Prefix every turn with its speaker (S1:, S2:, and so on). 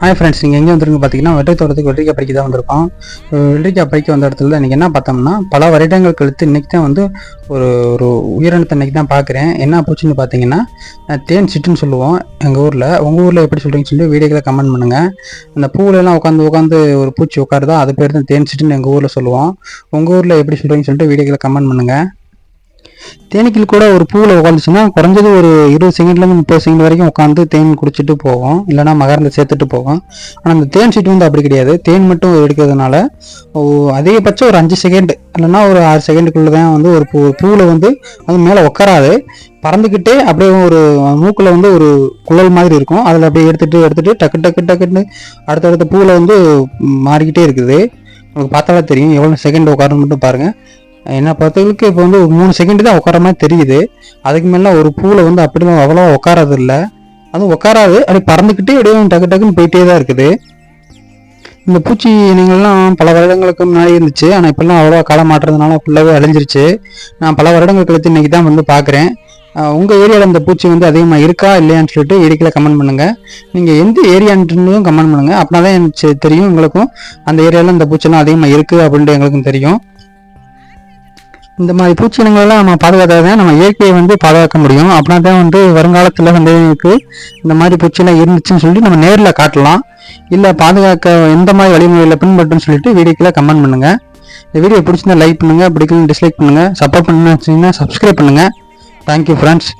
S1: Hi friends நீங்கள் எங்கே வந்துருக்கு பார்த்தீங்கன்னா வெற்றி தோட்டத்துக்கு வெள்ளரிக்காய் பறிக்க தான் வந்திருக்கோம். அஹ் வெள்ளரிக்காய் பறிக்க வந்த இடத்துல இன்றைக்கி என்ன பார்த்தோம்னா பல வருடங்கள் கழித்து இன்றைக்கி தான் வந்து ஒரு ஒரு உயிரினத்தை இன்றைக்கி தான் பார்க்குறேன் என்ன பூச்சின்னு பார்த்தீங்கன்னா தேன் சிட்டுன்னு சொல்லுவோம் எங்கள் ஊரில். உங்கள் ஊரில் எப்படி சொல்கிறீங்கன்னு சொல்லி வீடியோக்களை கமெண்ட் பண்ணுங்கள் அந்த பூவிலலாம் உட்காந்து உட்காந்து ஒரு பூச்சி உட்காருதா அது பேர் தான் தேன் சிட்டுன்னு எங்கள் ஊரில் சொல்லுவோம். உங்கள் ஊரில் எப்படி சொல்கிறீங்கன்னு சொல்லிட்டு வீடியோக்களை கமெண்ட் பண்ணுங்கள் தேனீக்கள் கூட ஒரு பூவில் உட்காந்துச்சுன்னா குறைஞ்சது ஒரு இருபது செகண்ட்லேருந்து முப்பது செகண்ட் வரைக்கும் உட்காந்து தேன் குடிச்சிட்டு போகும் இல்லைன்னா மகரந்த சேர்த்துட்டு போகும் ஆனால் அந்த தேன் சீட்டு வந்து அப்படி கிடையாது. தேன் மட்டும் எடுக்கிறதுனால அதிகபட்சம் ஒரு அஞ்சு செகண்ட் இல்லைன்னா ஒரு ஆறு செகண்டுக்குள்ள தான் வந்து ஒரு பூ பூவில் வந்து அது மேலே உட்காராது பறந்துக்கிட்டே அப்படியே ஒரு மூக்கில் வந்து ஒரு குழல் மாதிரி இருக்கும். அதில் அப்படியே எடுத்துகிட்டு எடுத்துகிட்டு டக்கு டக்கு டக்குன்னு அடுத்தடுத்த பூவில் வந்து மாறிக்கிட்டே இருக்குது. உங்களுக்கு பார்த்தாலே தெரியும். எவ்வளோ செகண்ட் உட்காருன்னு மட்டும் பாருங்கள் என்ன பொறுத்தவரைக்கும் இப்போ வந்து ஒரு மூணு செகண்ட் தான் உட்கார மாதிரி தெரியுது. அதுக்கு மேலே ஒரு பூவில் வந்து அப்படிலாம் அவ்வளோ உட்காராது இல்லை அதுவும் உட்காராது. அப்படி பறந்துக்கிட்டே அப்படியே டக்கு டக்குன்னு போயிட்டே தான் இருக்குது. இந்த பூச்சி இனங்கள்லாம் பல வருடங்களுக்கு முன்னாடி இருந்துச்சு. ஆனால் இப்போல்லாம் அவ்வளோ காலம் மாட்டுறதுனால ஃபுல்லாகவே அழிஞ்சிருச்சு. நான் பல வருடங்கள் கழித்து இன்னைக்கு தான் வந்து பார்க்குறேன் உங்கள் ஏரியாவில் இந்த பூச்சி வந்து அதிகமாக இருக்கா இல்லையான்னு சொல்லிட்டு ஏரிக்கில் கமெண்ட் பண்ணுங்கள் நீங்கள் எந்த ஏரியான்றதும் கமெண்ட் பண்ணுங்கள் அப்படின்னா தான் எனக்கு தெரியும் உங்களுக்கும் அந்த ஏரியாவில் இந்த பூச்சிலாம் அதிகமாக இருக்குது அப்படின்ட்டு எங்களுக்கும் தெரியும். இந்த மாதிரி பூச்சினங்களெல்லாம் நம்ம பாதுகாத்தா தான் நம்ம இயற்கையை வந்து பாதுகாக்க முடியும். அப்படின்னா தான் வந்து வருங்காலத்தில் வந்து இந்த மாதிரி பூச்சிலாம் இருந்துச்சுன்னு சொல்லி நம்ம நேரில் காட்டலாம். இல்லை பாதுகாக்க எந்த மாதிரி வழிமுறையில் பின்பற்றுன்னு சொல்லிட்டு வீடியோக்கில் கமெண்ட் பண்ணுங்கள் இந்த வீடியோ பிடிச்சிருந்தா லைக் பண்ணுங்கள் பிடிக்கலன்னு டிஸ்லைக் பண்ணுங்கள் சப்போர்ட் பண்ணுன்னு வச்சிங்கன்னா சப்ஸ்கிரைப் பண்ணுங்கள் தேங்க்யூ ஃப்ரெண்ட்ஸ்